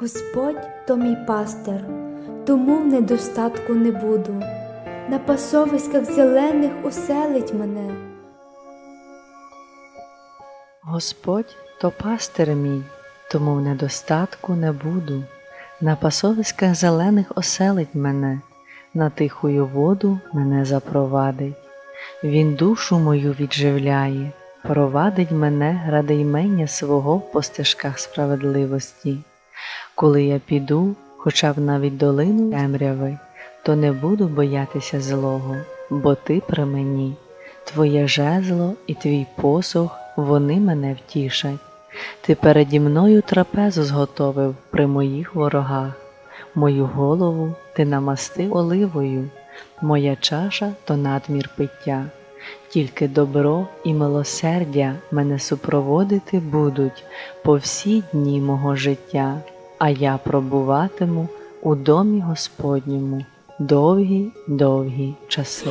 Господь то мій пастир, тому в недостатку не буду. На пасовиськах зелених уселить мене. Господь то пастир мій, тому в недостатку не буду. На пасовиськах зелених оселить мене, на тихую воду мене запровадить. Він душу мою відживляє, провадить мене ради ймення свого по стежках справедливості. Коли я піду, хоча б навіть долину темряви, то не буду боятися злого, бо ти при мені. Твоє жезло і твій посох, вони мене втішать. Ти переді мною трапезу зготовив при моїх ворогах. Мою голову ти намастив оливою, моя чаша то надмір пиття. Тільки добро і милосердя мене супроводити будуть по всі дні мого життя, а я пробуватиму у домі Господньому довгі довгі часи.